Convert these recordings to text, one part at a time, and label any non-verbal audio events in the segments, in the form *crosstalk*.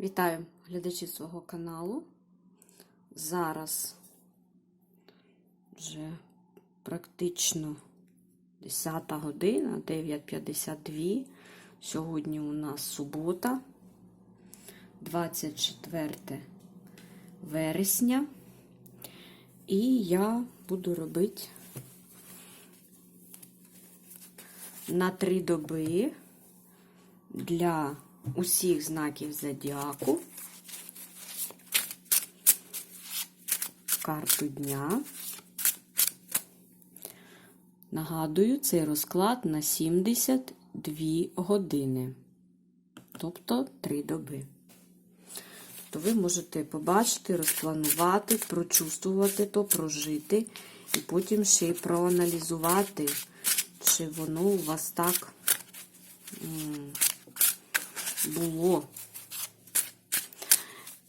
Вітаю глядачі свого каналу. Зараз вже практично 10 година, 9.52. Сьогодні у нас субота, 24 вересня. І я буду робити на три доби для усіх знаків зодіаку, карту дня. Нагадую, цей розклад на 72 години, тобто 3 доби. То ви можете побачити, розпланувати, прочувствувати то, прожити, і потім ще й проаналізувати, чи воно у вас так було.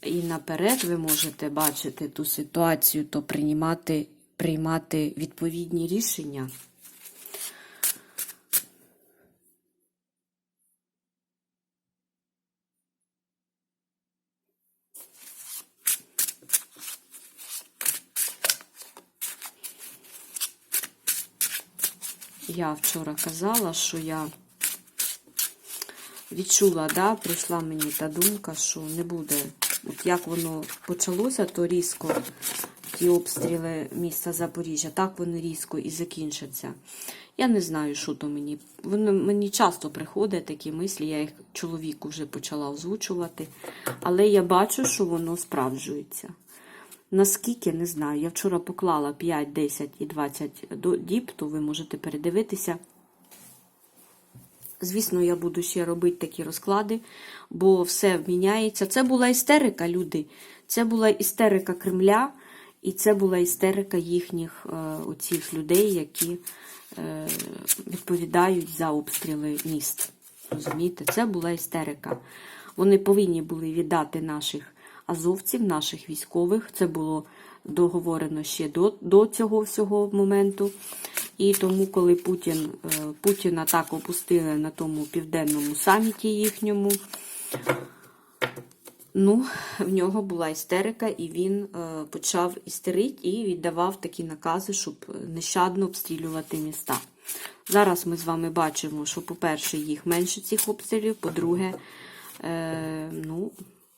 І наперед ви можете бачити ту ситуацію, то приймати, приймати відповідні рішення. Я вчора казала, що я відчула, да, прийшла мені та думка, що не буде. От як воно почалося, то різко ті обстріли міста Запоріжжя, так вони різко і закінчаться. Я не знаю, що то мені. Воно мені часто приходять такі мислі, я їх чоловіку вже почала озвучувати, але я бачу, що воно справджується. Наскільки не знаю. Я вчора поклала 5, 10 і 20 діб, то ви можете передивитися. Звісно, я буду ще робити такі розклади, бо все міняється. Це була істерика, люди. Це була істерика Кремля, і це була істерика їхніх е, оцих людей, які е, відповідають за обстріли міст. Розумієте, це була істерика. Вони повинні були віддати наших азовців, наших військових. Це було договорено ще до, до цього всього моменту. І тому, коли Путін, Путіна так опустили на тому південному саміті їхньому, ну, в нього була істерика, і він е, почав істерити і віддавав такі накази, щоб нещадно обстрілювати міста. Зараз ми з вами бачимо, що, по-перше, їх менше цих обстрілів, по-друге, е, ну,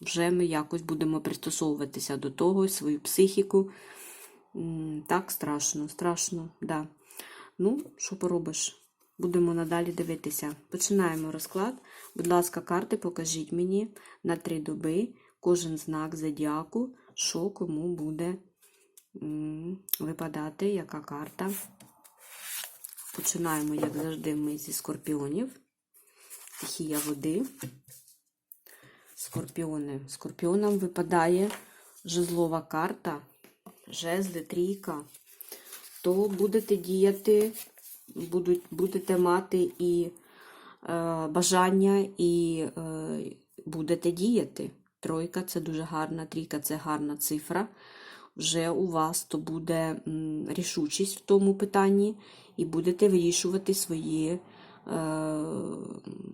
вже ми якось будемо пристосовуватися до того, свою психіку. Так, страшно, страшно, да. Ну, що поробиш? Будемо надалі дивитися. Починаємо розклад. Будь ласка, карти покажіть мені на три доби кожен знак зодіаку, що кому буде випадати, яка карта. Починаємо, як завжди, ми зі скорпіонів. Стихія води. Скорпіони. Скорпіонам випадає жезлова карта, жезли, трійка. То будете діяти, будуть, будете мати і е, бажання, і е, будете діяти. Тройка це дуже гарна, трійка це гарна цифра. Вже у вас то буде рішучість в тому питанні, і будете вирішувати свої.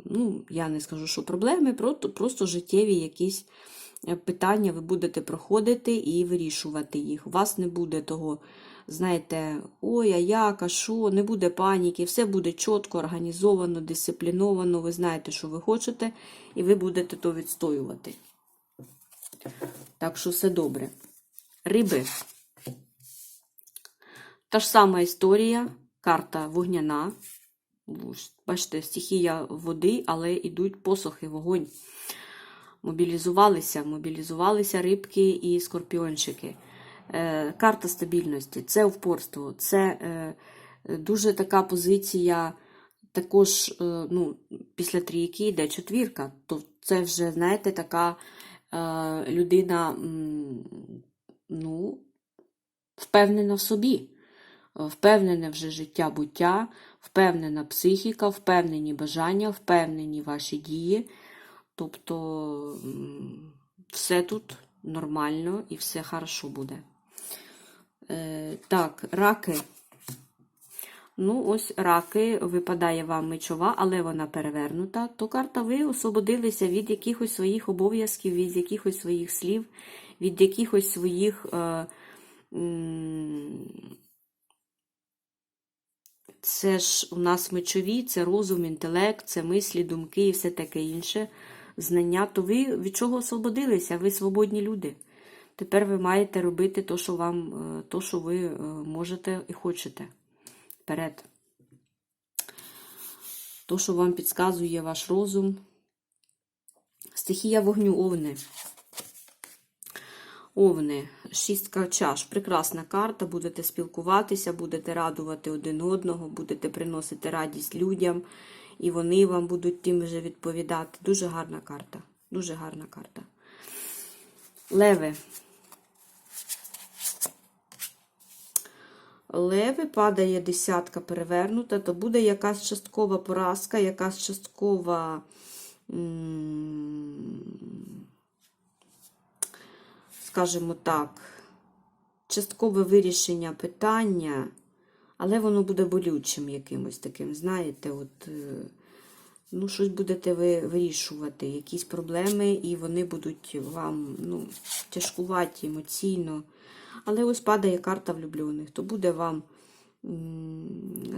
Ну, я не скажу, що проблеми, просто, просто життєві якісь питання ви будете проходити і вирішувати їх. У вас не буде того, знаєте, ой, а як, а що, не буде паніки, все буде чітко, організовано, дисципліновано, ви знаєте, що ви хочете, і ви будете то відстоювати. Так що все добре. Риби. Та ж сама історія, карта вогняна. Бачите, стихія води, але йдуть посохи, вогонь. Мобілізувалися, мобілізувалися рибки і скорпіончики. Е, Карта стабільності це упорство, це е, дуже така позиція. Також, е, ну, після трійки йде четвірка, то це вже, знаєте, така е, людина ну, впевнена в собі, впевнене вже життя буття впевнена психіка, впевнені бажання, впевнені ваші дії. Тобто все тут нормально і все хорошо буде. Е, Так, раки. Ну, ось раки, випадає вам мечова, але вона перевернута. То карта ви освободилися від якихось своїх обов'язків, від якихось своїх слів, від якихось своїх. Е, це ж у нас мечові, це розум, інтелект, це мислі, думки і все таке інше. Знання, то ви від чого освободилися? Ви свободні люди. Тепер ви маєте робити те, що вам, е, то, що ви е, можете і хочете. Вперед. То, що вам підказує ваш розум. Стихія вогню овни. Овни, шістка чаш, прекрасна карта, будете спілкуватися, будете радувати один одного, будете приносити радість людям, і вони вам будуть тим же відповідати. Дуже гарна карта. Дуже гарна карта. Леви. Леви падає десятка перевернута, то буде якась часткова поразка, якась часткова. м, скажімо так, часткове вирішення питання, але воно буде болючим якимось таким, знаєте, от, е, ну, щось будете ви вирішувати, якісь проблеми, і вони будуть вам ну, тяжкуваті емоційно. Але ось падає карта влюблених, то буде вам.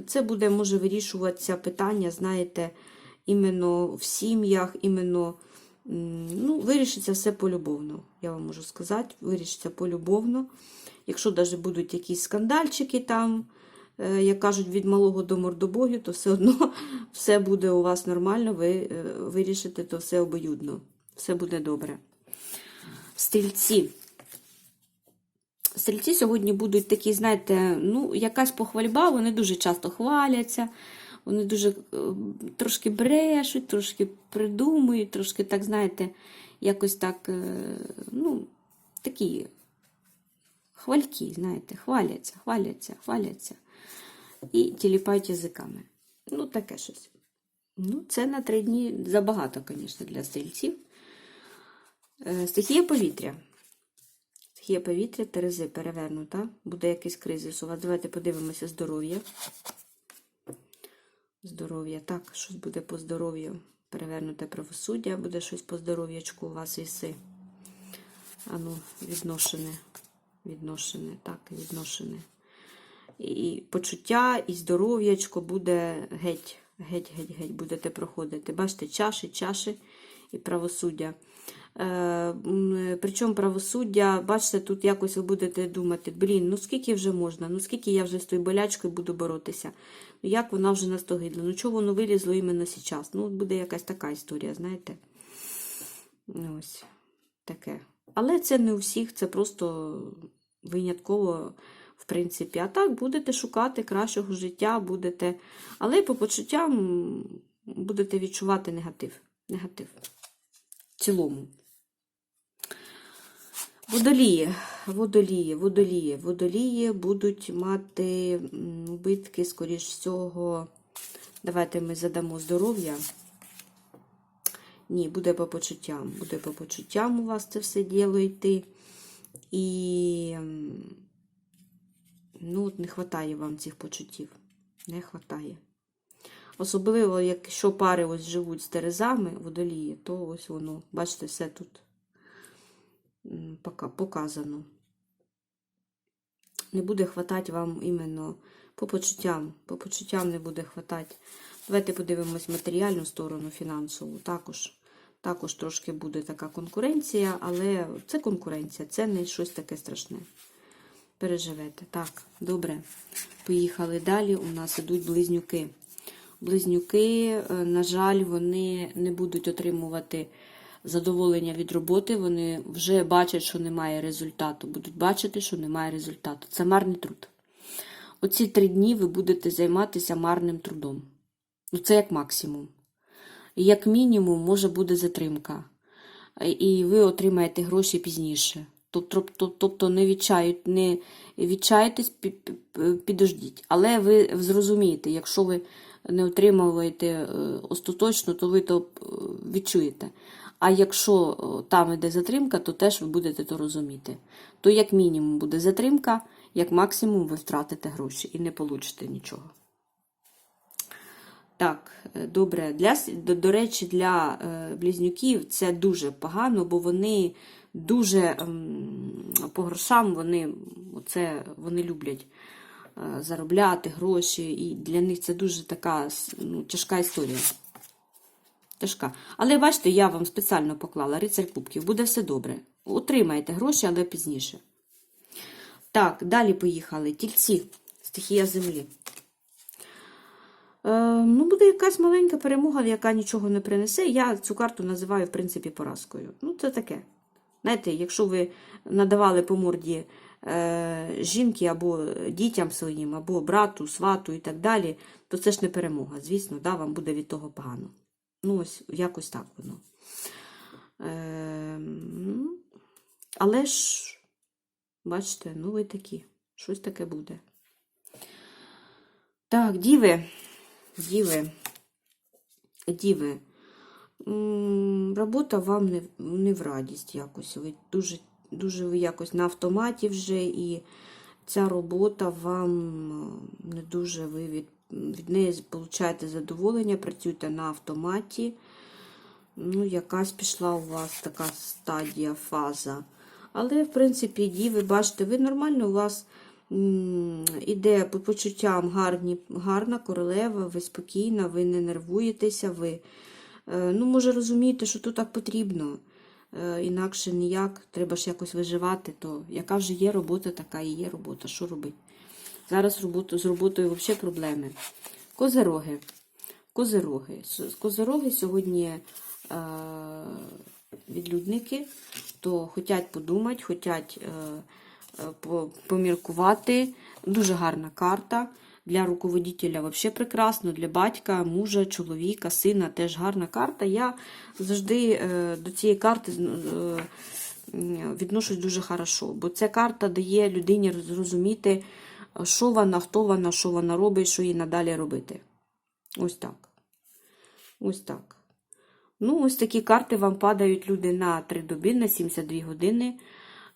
Це буде, може вирішуватися питання, знаєте, іменно в сім'ях, іменно. Ну, вирішиться все полюбовно, я вам можу сказати, вирішиться полюбовно. Якщо навіть будуть якісь скандальчики там, е, як кажуть, від малого до мордобогю, то все одно *laughs* все буде у вас нормально, ви е, вирішите то все обоюдно. Все буде добре. Стрільці. Стрільці сьогодні будуть такі, знаєте, ну, якась похвальба, вони дуже часто хваляться, вони дуже е, трошки брешуть, трошки придумують, трошки так, знаєте, якось так, е, ну, такі хвальки, знаєте, хваляться, хваляться, хваляться. І тіліпають язиками. Ну, таке щось. Ну, це на три дні забагато, звісно, для стрільців. Е, Стихія повітря. Стихія повітря, Терези перевернута. Буде якийсь кризис у вас. Давайте подивимося здоров'я. Здоров'я. Так, щось буде по здоров'ю. Перевернуте правосуддя, буде щось по здоров'ячку у вас іси. Ану, відношене. Відношене, так, відношене. І почуття, і здоров'ячко буде геть, геть, геть, геть, будете проходити. Бачите, чаші, чаші і правосуддя. Е, Причому правосуддя, бачите, тут якось ви будете думати, блін, ну скільки вже можна, ну скільки я вже з тою болячкою буду боротися. Ну як вона вже настогидла, ну чого воно вилізло іменно зараз? Ну, буде якась така історія, знаєте. Ось таке. Але це не у всіх, це просто винятково, в принципі. А так будете шукати кращого життя, будете. Але по почуттям будете відчувати негатив. Негатив. В цілому. Водолії, водолії, водолії, водолії будуть мати убитки, скоріш всього. Давайте ми задамо здоров'я. Ні, буде по почуттям. Буде по почуттям у вас це все діло йти. І ну, не вистачає вам цих почуттів. Не вистачає. Особливо, якщо пари ось живуть з терезами водолії, то ось воно, бачите, все тут показано. Не буде хватати вам іменно по почуттям. По почуттям не буде хватати. Давайте подивимось матеріальну сторону фінансову. Також, також трошки буде така конкуренція, але це конкуренція, це не щось таке страшне. Переживете. Так, добре. Поїхали далі. У нас ідуть близнюки. Близнюки, е, на жаль, вони не будуть отримувати задоволення від роботи. Вони вже бачать, що немає результату. Будуть бачити, що немає результату. Це марний труд. Оці три дні ви будете займатися марним трудом. Ну, це як максимум. Як мінімум, може буде затримка. І ви отримаєте гроші пізніше. Тобто, тобто, не, відчають, не відчаєтесь, пі- пі- підождіть. Але ви зрозумієте, якщо ви не отримуєте е, остаточно, то ви то е, відчуєте. А якщо е, там іде затримка, то теж ви будете то розуміти. То як мінімум буде затримка, як максимум ви втратите гроші і не получите нічого. Так, е, добре. Для, до, до речі, для е, близнюків це дуже погано, бо вони дуже ем, по грошам вони, оце, вони люблять е, заробляти гроші, і для них це дуже така ну, тяжка історія. Тяжка. Але бачите, я вам спеціально поклала рицарь кубків. Буде все добре. Отримаєте гроші, але пізніше. Так, далі поїхали. Тільці, стихія землі. Е, ну, буде якась маленька перемога, яка нічого не принесе. Я цю карту називаю, в принципі, поразкою. Ну, це таке. Знаєте, якщо ви надавали по морді е, жінки або дітям своїм, або брату, свату і так далі, то це ж не перемога. Звісно, да, вам буде від того погано. Ну, ось якось так воно. Е, але ж, бачите, ну ви такі. Щось таке буде. Так, діви. Діви. Діви. Робота вам не, не в радість якось. Ви дуже, дуже ви якось на автоматі вже, і ця робота вам не дуже ви від, від неї получаєте задоволення, працюєте на автоматі. Ну, якась пішла у вас така стадія, фаза. Але, в принципі, діви, бачите, ви нормально у вас іде по почуттям гарні, гарна королева, ви спокійна, ви не нервуєтеся, ви е, ну, може розумієте, що тут так потрібно. Е, Інакше ніяк, треба ж якось виживати, то яка вже є робота, така і є робота. Що робити? Зараз з роботою взагалі проблеми. Козероги. Козероги. Козероги сьогодні е, відлюдники, то хочуть подумати, хочуть е, е, поміркувати. Дуже гарна карта. Для руководителя взагалі прекрасно, для батька, мужа, чоловіка, сина теж гарна карта. Я завжди е, до цієї карти відношусь дуже хорошо, бо ця карта дає людині зрозуміти, що вона, хто вона, що вона робить, що їй надалі робити. Ось так. Ось так. Ну, ось такі карти вам падають люди на 3 доби, на 72 години.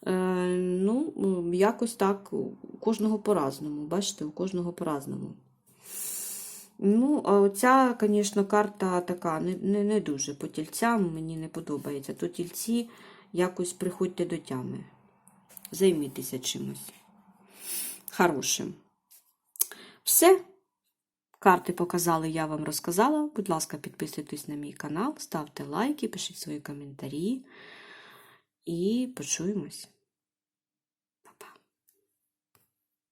Е, ну, якось так, у кожного по-разному. Бачите, у кожного по-разному. Ну, а оця, звісно, карта така не, не, не дуже по тільцям, мені не подобається. То тільці якось приходьте до тями. Займітеся чимось. Хорошим. Все. Карти показали, я вам розказала. Будь ласка, підписуйтесь на мій канал, ставте лайки, пишіть свої коментарі. І почуємось.